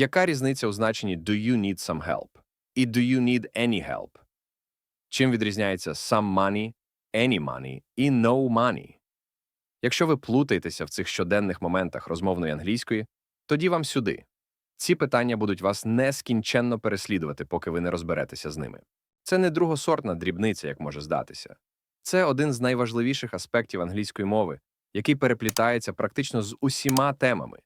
Яка різниця у значенні do you need some help і do you need any help? Чим відрізняється some money, any money і no money? Якщо ви плутаєтеся в цих щоденних моментах розмовної англійської, тоді вам сюди. Ці питання будуть вас нескінченно переслідувати, поки ви не розберетеся з ними. Це не другосортна дрібниця, як може здатися. Це один з найважливіших аспектів англійської мови, який переплітається практично з усіма темами,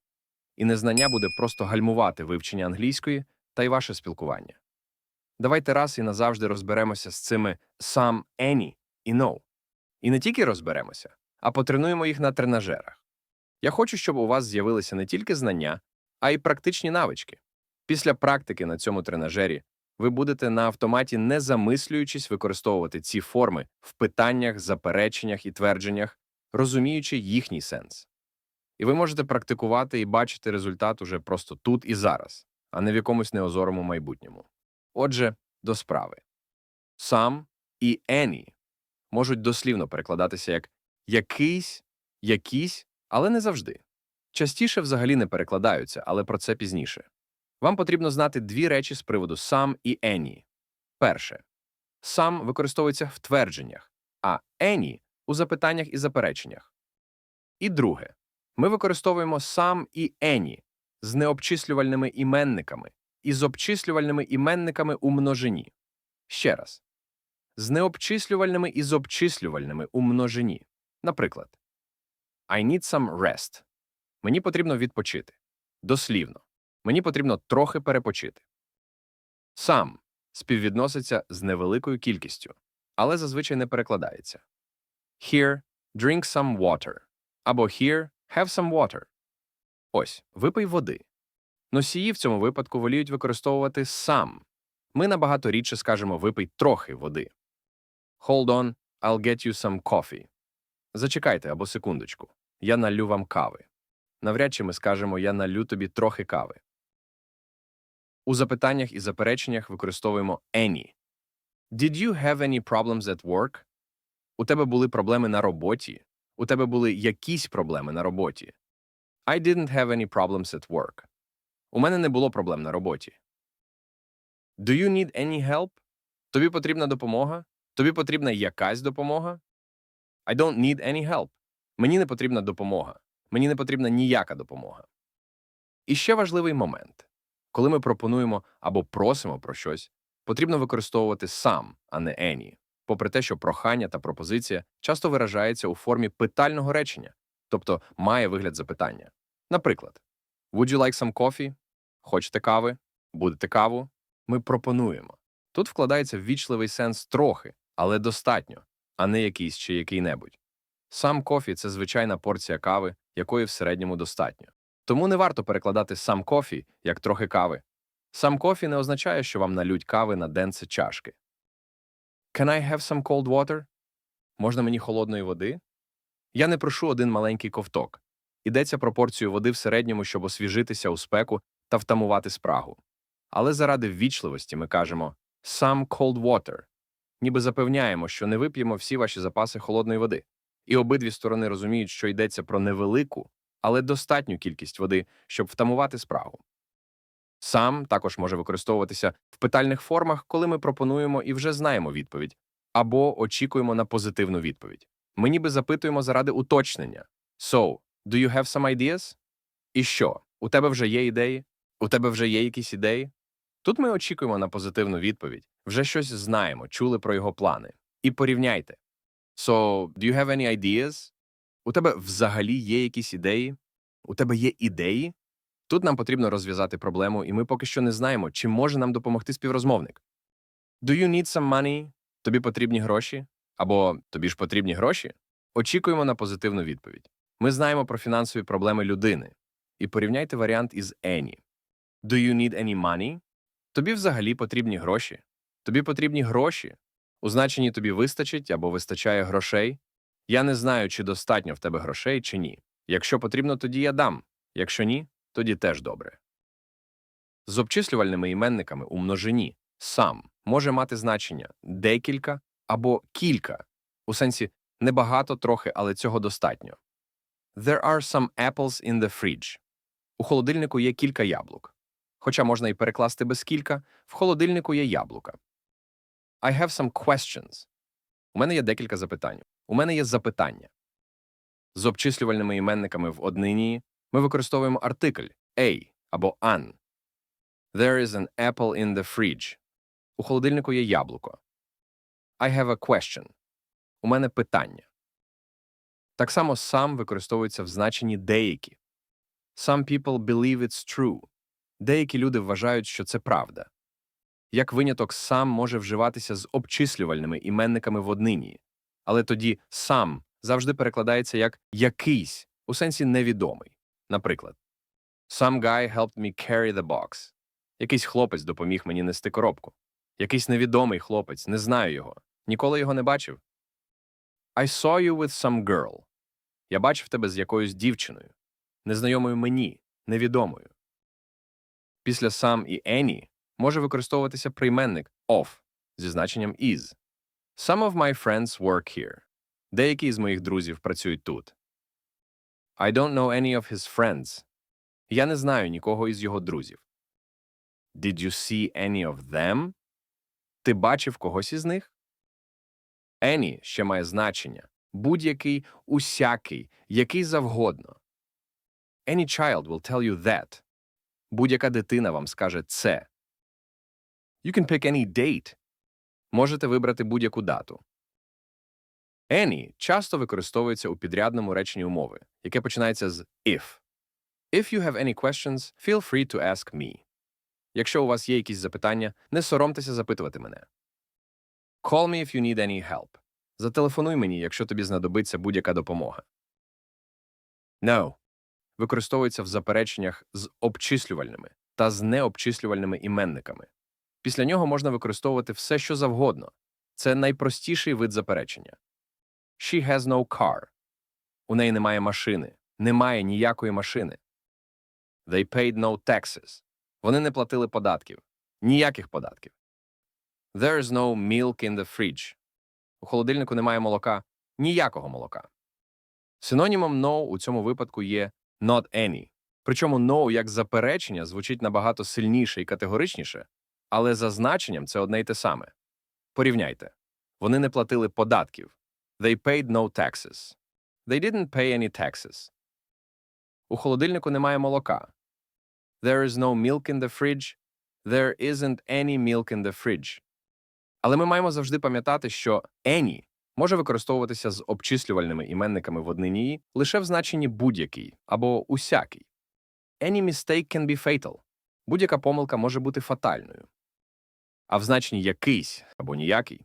і незнання буде просто гальмувати вивчення англійської та й ваше спілкування. Давайте раз і назавжди розберемося з цими some, any і no. І не тільки розберемося, а потренуємо їх на тренажерах. Я хочу, щоб у вас з'явилися не тільки знання, а й практичні навички. Після практики на цьому тренажері ви будете на автоматі, не замислюючись використовувати ці форми в питаннях, запереченнях і твердженнях, розуміючи їхній сенс. І ви можете практикувати і бачити результат уже просто тут і зараз, а не в якомусь неозорому майбутньому. Отже, до справи. Сам і any можуть дослівно перекладатися як якийсь, якісь, але не завжди. Частіше взагалі не перекладаються, але про це пізніше. Вам потрібно знати дві речі з приводу сам і any. Перше. Сам використовується в твердженнях, а any – у запитаннях і запереченнях. І друге. Ми використовуємо сам і any з необчислювальними іменниками і з обчислювальними іменниками у множині. Ще раз. З необчислювальними і з обчислювальними у множині. Наприклад, I need some rest. Мені потрібно відпочити. Дослівно. Мені потрібно трохи перепочити. Сам співвідноситься з невеликою кількістю, але зазвичай не перекладається. Here, drink some water. Або here, have some water. Ось, випий води. Носії в цьому випадку воліють використовувати сам. Ми набагато рідше скажемо випий трохи води. Hold on, I'll get you some coffee. Зачекайте або секундочку. Я налю вам кави. Навряд чи ми скажемо я налю тобі трохи кави. У запитаннях і запереченнях використовуємо any. Did you have any problems at work? У тебе були проблеми на роботі. У тебе були якісь проблеми на роботі. I didn't have any problems at work. У мене не було проблем на роботі. Do you need any help? Тобі потрібна допомога? Тобі потрібна якась допомога? I don't need any help. Мені не потрібна допомога. Мені не потрібна ніяка допомога. І ще важливий момент. Коли ми пропонуємо або просимо про щось, потрібно використовувати сам, а не any, попри те, що прохання та пропозиція часто виражається у формі питального речення, тобто має вигляд запитання. Наприклад, Would you like some coffee? Хочете кави? Будете каву? Ми пропонуємо. Тут вкладається ввічливий сенс трохи, але достатньо, а не якийсь чи який-небудь. Сам кофі це звичайна порція кави, якої в середньому достатньо. Тому не варто перекладати сам кофі як трохи кави. Сам кофі не означає, що вам налють кави на денце чашки. Can I have some cold water? Можна мені холодної води? Я не прошу один маленький ковток. Йдеться про порцію води в середньому, щоб освіжитися у спеку та втамувати спрагу. Але заради ввічливості ми кажемо some cold water, ніби запевняємо, що не вип'ємо всі ваші запаси холодної води. І обидві сторони розуміють, що йдеться про невелику, але достатню кількість води, щоб втамувати спрагу. Сам також може використовуватися в питальних формах, коли ми пропонуємо і вже знаємо відповідь, або очікуємо на позитивну відповідь. Ми ніби запитуємо заради уточнення. So, do you have some ideas? І що? У тебе вже є ідеї? У тебе вже є якісь ідеї? Тут ми очікуємо на позитивну відповідь, вже щось знаємо, чули про його плани. І порівняйте. So, do you have any ideas? У тебе взагалі є якісь ідеї? У тебе є ідеї? Тут нам потрібно розв'язати проблему, і ми поки що не знаємо, чи може нам допомогти співрозмовник. Do you need some money? Тобі потрібні гроші? Або тобі ж потрібні гроші? Очікуємо на позитивну відповідь. Ми знаємо про фінансові проблеми людини. І порівняйте варіант із any. Do you need any money? Тобі взагалі потрібні гроші. Тобі потрібні гроші. У значенні тобі вистачить або вистачає грошей. Я не знаю, чи достатньо в тебе грошей, чи ні. Якщо потрібно, тоді я дам. Якщо ні, тоді теж добре. З обчислювальними іменниками у множині сам може мати значення декілька або кілька, у сенсі небагато трохи, але цього достатньо. There are some apples in the fridge. У холодильнику є кілька яблук. хоча можна і перекласти без кілька, в холодильнику є яблука. I have some questions. У мене є декілька запитань. У мене є запитання. З обчислювальними іменниками в однині ми використовуємо артикль a або an. There is an apple in the fridge. У холодильнику є яблуко. I have a question. У мене питання. Так само сам використовується в значенні деякі. Some people believe it's true. Деякі люди вважають, що це правда. Як виняток, сам може вживатися з обчислювальними іменниками в однині, але тоді сам завжди перекладається як якийсь, у сенсі невідомий. Наприклад, Some guy helped me carry the box. Якийсь хлопець допоміг мені нести коробку. Якийсь невідомий хлопець, не знаю його. Ніколи його не бачив. I saw you with some girl. Я бачив тебе з якоюсь дівчиною, незнайомою мені, невідомою. Після сам і any може використовуватися прийменник of зі значенням is. Some of my friends work here. Деякі з моїх друзів працюють тут. I don't know any of his friends. Я не знаю нікого із його друзів. Did you see any of them? Ти бачив когось із них? Any ще має значення будь-який, усякий, який завгодно. Any child will tell you that. Будь-яка дитина вам скаже це. You can pick any date. Можете вибрати будь-яку дату. Any часто використовується у підрядному реченні умови, яке починається з if. If you have any questions, feel free to ask me. Якщо у вас є якісь запитання, не соромтеся запитувати мене. Call me if you need any help. Зателефонуй мені, якщо тобі знадобиться будь-яка допомога. No використовується в запереченнях з обчислювальними та з необчислювальними іменниками. Після нього можна використовувати все, що завгодно. Це найпростіший вид заперечення. She has no car. У неї немає машини. Немає ніякої машини. They paid no taxes. Вони не платили податків. Ніяких податків. There is no milk in the fridge. У холодильнику немає молока. Ніякого молока. Синонімом no у цьому випадку є not any. Причому no як заперечення звучить набагато сильніше і категоричніше, але за значенням це одне й те саме. Порівняйте. Вони не платили податків. They paid no taxes. They didn't pay any taxes. У холодильнику немає молока. There is no milk in the fridge. There isn't any milk in the fridge. Але ми маємо завжди пам'ятати, що any може використовуватися з обчислювальними іменниками в однині лише в значенні будь-який або усякий. Any mistake can be fatal. Будь-яка помилка може бути фатальною. А в значенні якийсь або ніякий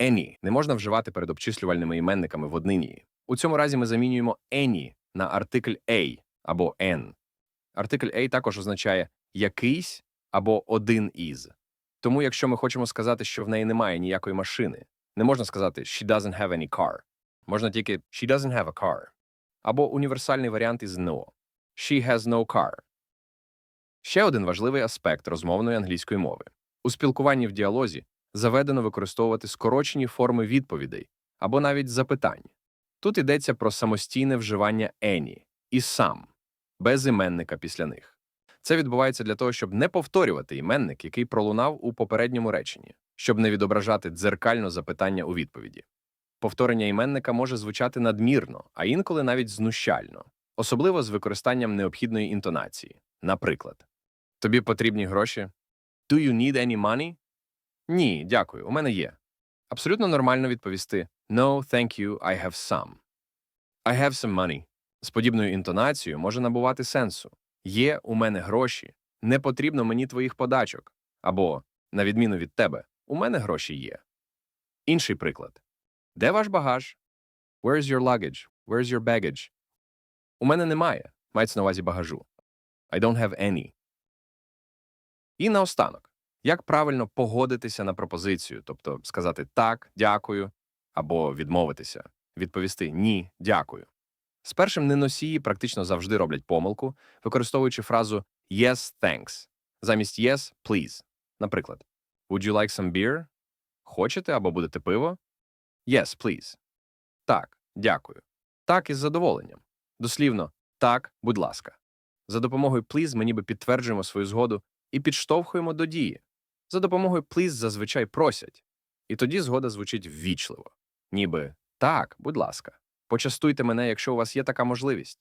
any не можна вживати перед обчислювальними іменниками в однині. У цьому разі ми замінюємо any на артикль a або n. Артикль a також означає якийсь або один із. Тому, якщо ми хочемо сказати, що в неї немає ніякої машини, не можна сказати she doesn't have any car. Можна тільки she doesn't have a car. Або універсальний варіант із no. She has no car. Ще один важливий аспект розмовної англійської мови. У спілкуванні в діалозі заведено використовувати скорочені форми відповідей або навіть запитань. Тут йдеться про самостійне вживання any і сам, без іменника після них. Це відбувається для того, щоб не повторювати іменник, який пролунав у попередньому реченні, щоб не відображати дзеркально запитання у відповіді. Повторення іменника може звучати надмірно, а інколи навіть знущально, особливо з використанням необхідної інтонації. Наприклад, тобі потрібні гроші? Do you need any money? Ні, дякую, у мене є. Абсолютно нормально відповісти No, thank you, I have some. I have some money. З подібною інтонацією може набувати сенсу. Є у мене гроші, не потрібно мені твоїх подачок. Або, на відміну від тебе, у мене гроші є. Інший приклад. Де ваш багаж? Where is your luggage? Where is your baggage? У мене немає. Мається на увазі багажу. I don't have any. І наостанок. Як правильно погодитися на пропозицію, тобто сказати так, дякую, або відмовитися, відповісти ні, дякую. З першим неносії практично завжди роблять помилку, використовуючи фразу yes, thanks замість yes, please. Наприклад, Would you like some beer? Хочете або будете пиво? Yes, please. Так, дякую. Так із задоволенням. Дослівно, так, будь ласка. За допомогою please ми ніби підтверджуємо свою згоду і підштовхуємо до дії. За допомогою please зазвичай просять. І тоді згода звучить ввічливо. Ніби так, будь ласка, почастуйте мене, якщо у вас є така можливість.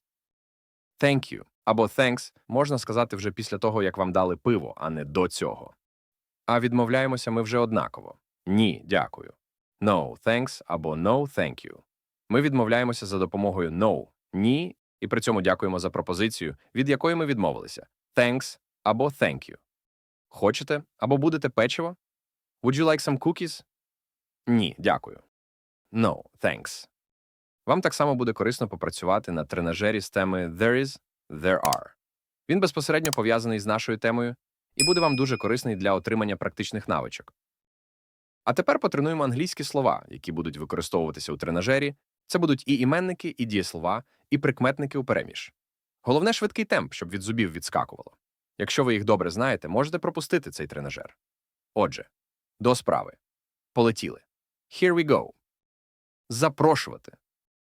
Thank you або thanks можна сказати вже після того, як вам дали пиво, а не до цього. А відмовляємося ми вже однаково. Ні, дякую. No, thanks або no, thank you. Ми відмовляємося за допомогою no, ні, і при цьому дякуємо за пропозицію, від якої ми відмовилися. Thanks або thank you. Хочете або будете печиво? Would you like some cookies? Ні, дякую. No, thanks. Вам так само буде корисно попрацювати на тренажері з теми There is, there are. Він безпосередньо пов'язаний з нашою темою і буде вам дуже корисний для отримання практичних навичок. А тепер потренуємо англійські слова, які будуть використовуватися у тренажері. Це будуть і іменники, і дієслова, і прикметники у переміж. Головне швидкий темп, щоб від зубів відскакувало. Якщо ви їх добре знаєте, можете пропустити цей тренажер. Отже, до справи. Полетіли. Here we go. Запрошувати.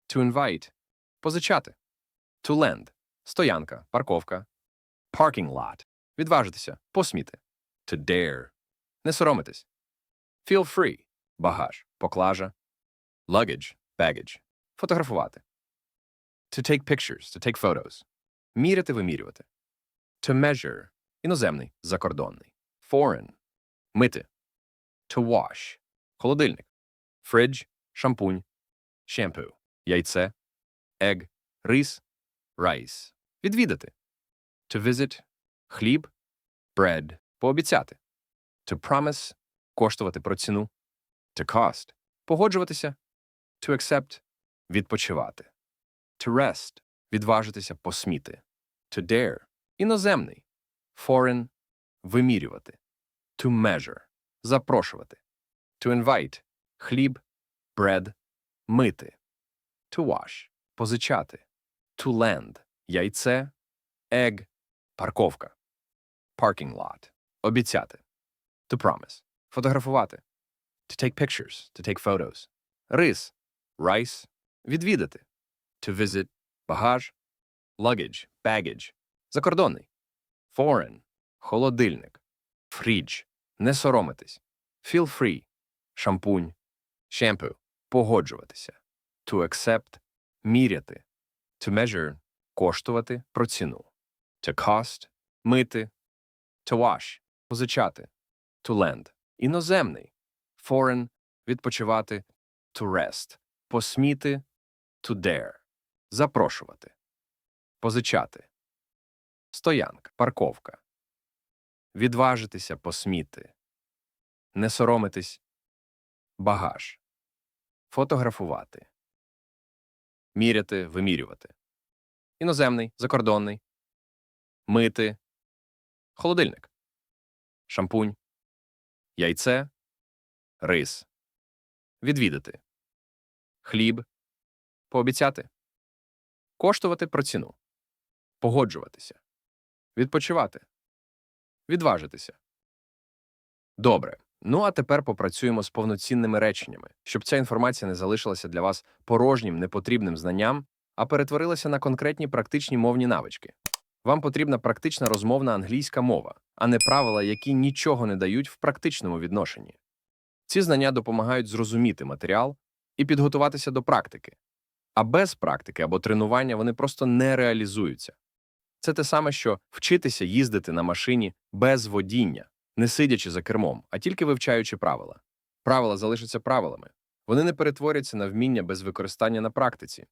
To invite. Позичати. To lend. Стоянка, парковка. Parking lot. Відважитися, посміти. To dare. Не соромитись. Feel free. Багаж, поклажа. Luggage, baggage. Фотографувати. To take pictures, to take photos. Міряти, вимірювати. To measure. Іноземний, закордонний. Foreign. Мити. To wash. Холодильник. Fridge, шампунь. Shampoo. Яйце. Egg. Рис. Rice. Відвідати. To visit. Хліб. Bread. Пообіцяти. To promise. Коштувати про ціну. To cost. Погоджуватися. To accept. Відпочивати. To rest. Відважитися, посміти. To dare. Іноземний. Foreign. Вимірювати. To measure. Запрошувати. To invite. Хліб. Bread. Мити. To wash. Позичати. To lend. Яйце. Egg. Парковка. Parking lot. Обіцяти. To promise. Фотографувати. To take pictures. To take photos. Рис. Rice. Відвідати. To visit. Багаж. Luggage. Baggage. Закордонний. Foreign. Холодильник. Fridge. Не соромитись. Feel free. Шампунь. Shampoo. Погоджуватися. To accept. Міряти. To measure. Коштувати. Про ціну. To cost. Мити. To wash. Позичати. To lend. Іноземний. Foreign. Відпочивати. To rest. Посміти. To dare. Запрошувати. Позичати. Стоянка. Парковка. Відважитися, посміти. Не соромитись. Багаж. Фотографувати. Міряти, вимірювати. Іноземний, закордонний. Мити. Холодильник. Шампунь. Яйце. Рис. Відвідати. Хліб. Пообіцяти. Коштувати про ціну. Погоджуватися. Відпочивати. Відважитися. Добре. Ну а тепер попрацюємо з повноцінними реченнями, щоб ця інформація не залишилася для вас порожнім, непотрібним знанням, а перетворилася на конкретні практичні мовні навички. Вам потрібна практична розмовна англійська мова, а не правила, які нічого не дають в практичному відношенні. Ці знання допомагають зрозуміти матеріал і підготуватися до практики. А без практики або тренування вони просто не реалізуються. Це те саме, що вчитися їздити на машині без водіння, не сидячи за кермом, а тільки вивчаючи правила. Правила залишаться правилами. Вони не перетворяться на вміння без використання на практиці.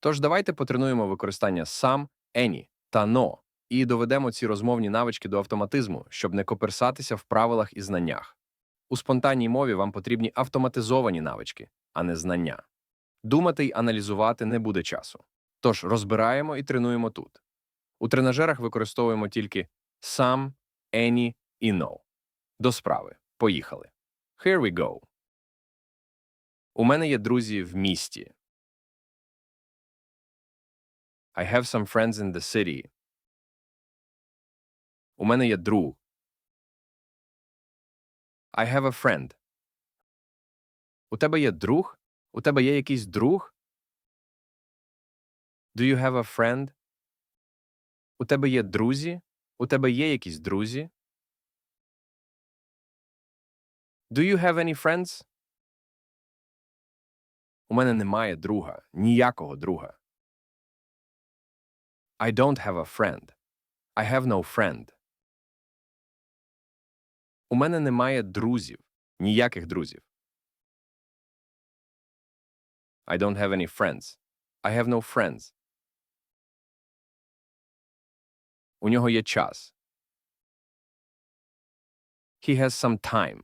Тож давайте потренуємо використання сам, ені та но і доведемо ці розмовні навички до автоматизму, щоб не коперсатися в правилах і знаннях. У спонтанній мові вам потрібні автоматизовані навички, а не знання. Думати й аналізувати не буде часу. Тож розбираємо і тренуємо тут. У тренажерах використовуємо тільки сам, any і no. До справи. Поїхали. Here we go. У мене є друзі в місті. I have some friends in the city. У мене є друг. I have a friend. У тебе є друг? У тебе є якийсь друг? Do you have a friend? У тебе є друзі? У тебе є якісь друзі? Do you have any friends? У мене немає друга, ніякого друга. I don't have a friend. I have no friend. У мене немає друзів, ніяких друзів. I don't have any friends. I have no friends. У нього є час. He has some time.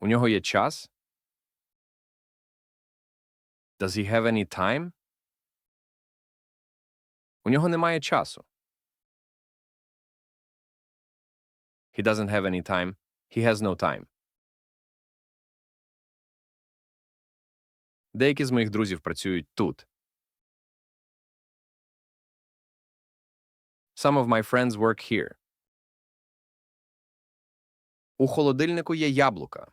У нього є час? Does he have any time? У нього немає часу. He doesn't have any time. He has no time. Деякі з моїх друзів працюють тут. Some of my friends work here. У холодильнику є яблука.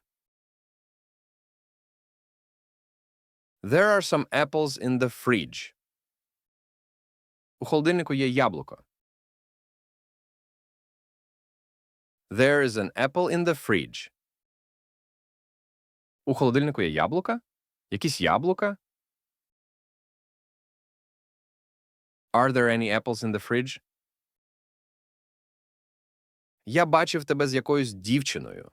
There are some apples in the fridge. У холодильнику є яблуко. There is an apple in the fridge. У холодильнику є яблука? Якісь яблука? Are there any apples in the fridge? Я бачив тебе з якоюсь дівчиною.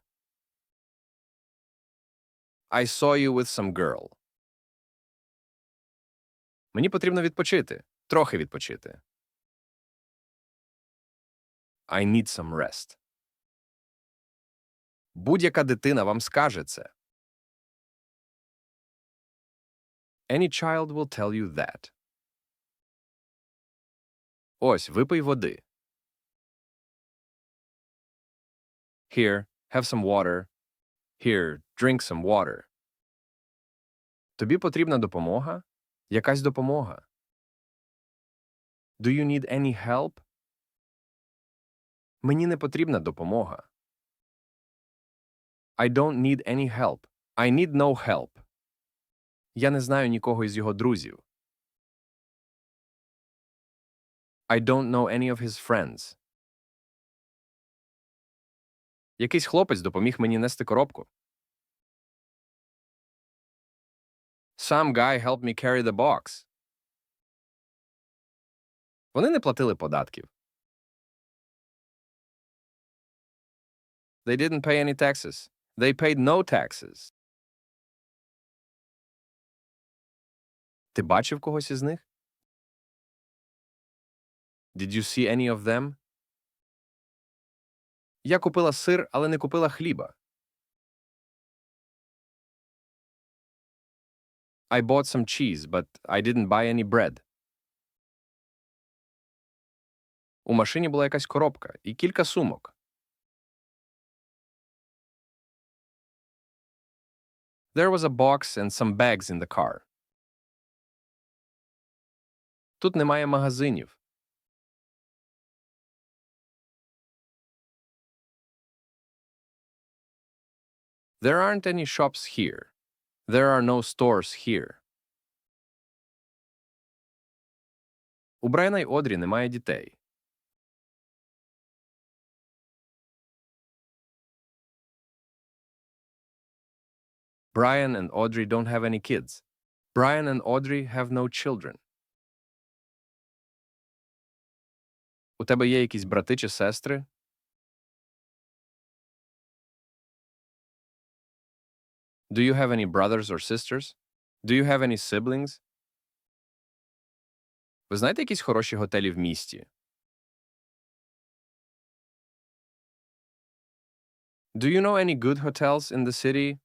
I saw you with some girl. Мені потрібно відпочити. Трохи відпочити. I need some rest. Будь-яка дитина вам скаже це. Any child will tell you that. Ось, випий води. Here, have some water. Here, drink some water. Тобі потрібна допомога? Якась допомога. Do you need any help? Мені не потрібна допомога. I don't need any help. I need no help. Я не знаю нікого із його друзів. I don't know any of his friends. Якийсь хлопець допоміг мені нести коробку. Some guy helped me carry the box. Вони не платили податків. They didn't pay any taxes. They paid no taxes. Ти бачив когось із них? Did you see any of them? Я купила сир, але не купила хліба. I bought some cheese, but I didn't buy any bread. У машині була якась коробка і кілька сумок. There was a box and some bags in the car. Тут немає магазинів. There aren't any shops here. There are no stores here. У Брайана й Одрі немає дітей. Brian and Audrey don't have any kids. Brian and Audrey have no children. У тебе є якісь брати чи сестри? Do you have any brothers or sisters? Do you have any siblings? Ви знаєте якісь хороші готелі в місті? Do you know any good hotels in the city?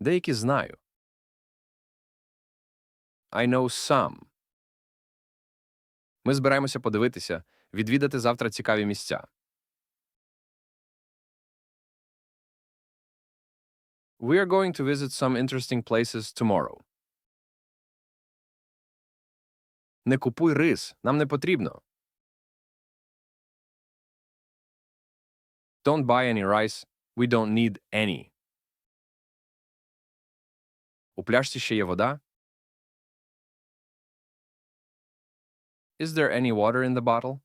Деякі знаю. I know some. Ми збираємося подивитися, відвідати завтра цікаві місця. We are going to visit some interesting places tomorrow. Не купуй рис, нам не потрібно. Don't buy any rice, we don't need any. У пляшці ще є вода? Is there any water in the bottle?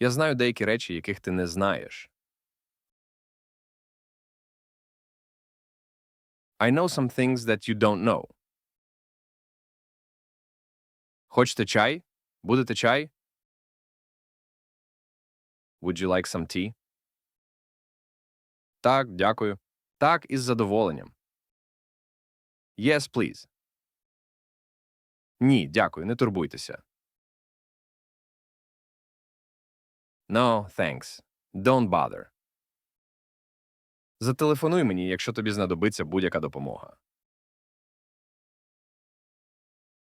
Я знаю деякі речі, яких ти не знаєш. I know some things that you don't know. Хочете чай? Будете чай? Would you like some tea? Так, дякую. Так, із задоволенням. Yes, please. Ні, дякую, не турбуйтеся. No, thanks. Don't bother. Зателефонуй мені, якщо тобі знадобиться будь-яка допомога.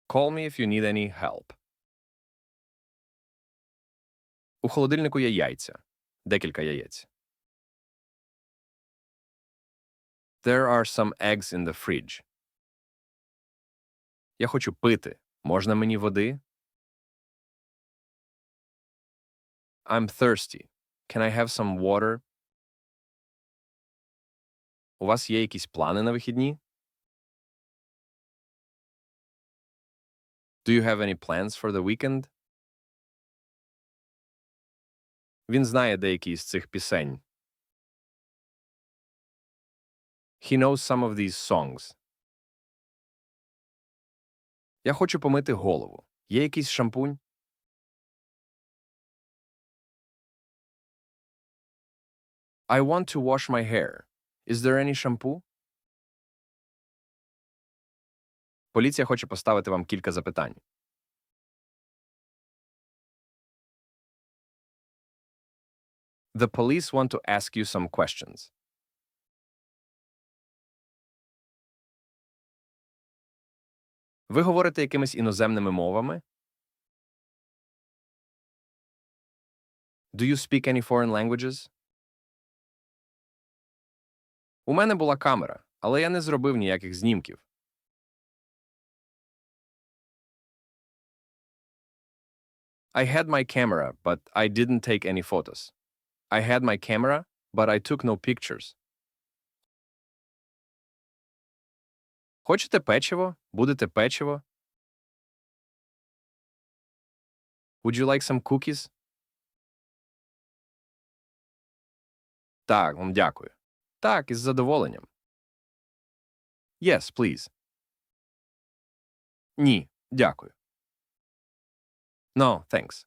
Call me if you need any help. У холодильнику є яйця. Декілька яєць. There are some eggs in the fridge. Я хочу пити. Можна мені води? I'm thirsty. Can I have some water? У вас є якісь плани на вихідні? Do you have any plans for the weekend? Він знає деякі з цих пісень. He knows some of these songs. Я хочу помити голову. Є якийсь шампунь? I want to wash my hair. Is there any shampoo? Поліція хоче поставити вам кілька запитань. The police want to ask you some questions. Ви говорите якимись іноземними мовами? Do you speak any foreign languages? У мене була камера, але я не зробив ніяких знімків. I had my camera, but I didn't take any photos. I had my camera, but I took no pictures. Хочете печиво? Будете печиво? Would you like some cookies? Так, вам дякую. Так, із задоволенням. Yes, please. Ні, дякую. No, thanks.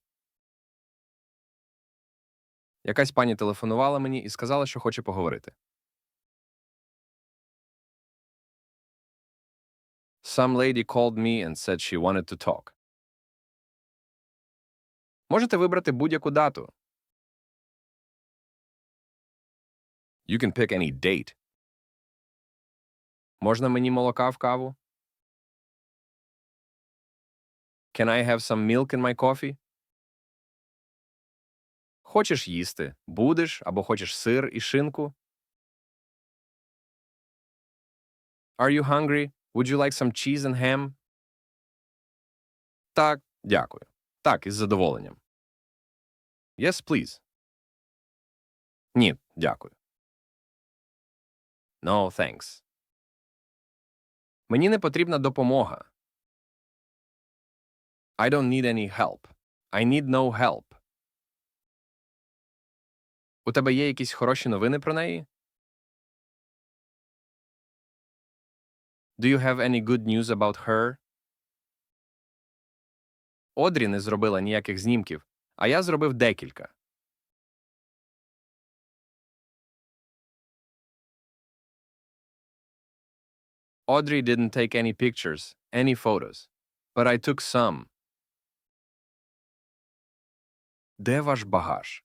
Якась пані телефонувала мені і сказала, що хоче поговорити. Some lady called me and said she wanted to talk. Можете вибрати будь-яку дату. You can pick any date. Можна мені молока в каву? Can I have some milk in my coffee? Хочеш їсти? Будеш або хочеш сир і шинку? Are you hungry? Would you like some cheese and ham? Так, дякую. Так, із задоволенням. Yes, please. Ні, дякую. No, thanks. Мені не потрібна допомога. I don't need any help. I need no help. У тебе є якісь хороші новини про неї? Do you have any good news about her? Одрі не зробила ніяких знімків, а я зробив декілька. Audrey didn't take any pictures, any photos, but I took some. Де ваш багаж?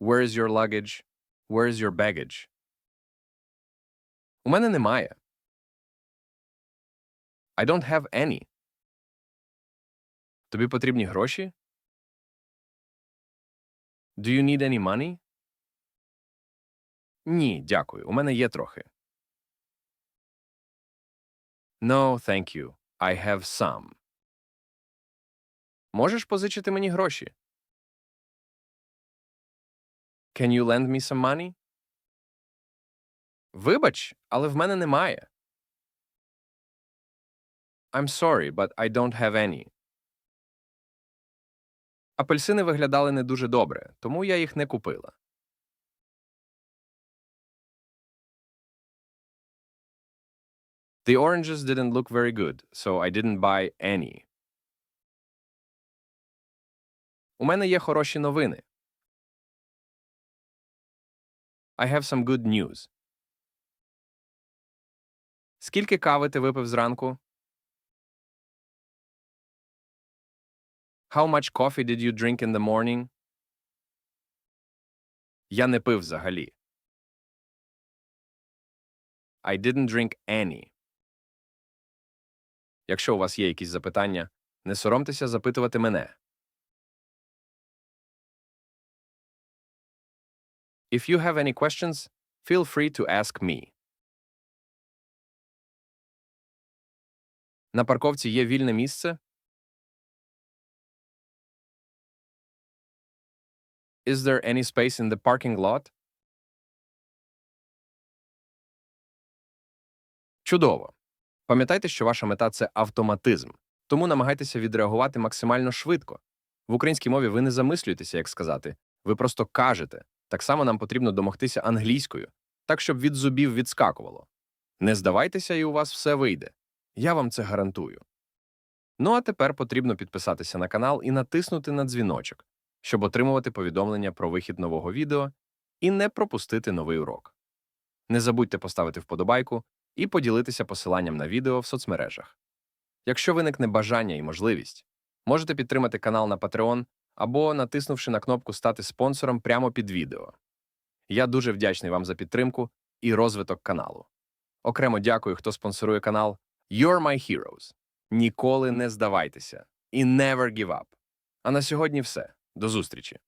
Where is your luggage? Where is your baggage? У мене немає. I don't have any. Тобі потрібні гроші? Do you need any money? Ні, дякую. У мене є трохи. No, thank you. I have some. Можеш позичити мені гроші? Can you lend me some money? Вибач, але в мене немає. I'm sorry, but I don't have any. Апельсини виглядали не дуже добре, тому я їх не купила. The oranges didn't look very good, so I didn't buy any. У мене є хороші новини. I have some good news. Скільки кави ти випив зранку? How much coffee did you drink in the morning? Я не пив взагалі. I didn't drink any. Якщо у вас є якісь запитання, не соромтеся запитувати мене. If you have any questions, feel free to ask me. На парковці є вільне місце? Is there any space in the parking lot? Чудово. Пам'ятайте, що ваша мета це автоматизм, тому намагайтеся відреагувати максимально швидко. В українській мові ви не замислюєтеся, як сказати, ви просто кажете. Так само нам потрібно домогтися англійською, так щоб від зубів відскакувало. Не здавайтеся, і у вас все вийде. Я вам це гарантую. Ну а тепер потрібно підписатися на канал і натиснути на дзвіночок, щоб отримувати повідомлення про вихід нового відео і не пропустити новий урок. Не забудьте поставити вподобайку і поділитися посиланням на відео в соцмережах. Якщо виникне бажання і можливість, можете підтримати канал на Patreon або натиснувши на кнопку Стати спонсором прямо під відео. Я дуже вдячний вам за підтримку і розвиток каналу. Окремо дякую, хто спонсорує канал You're My Heroes. Ніколи не здавайтеся і never give up. А на сьогодні все. До зустрічі!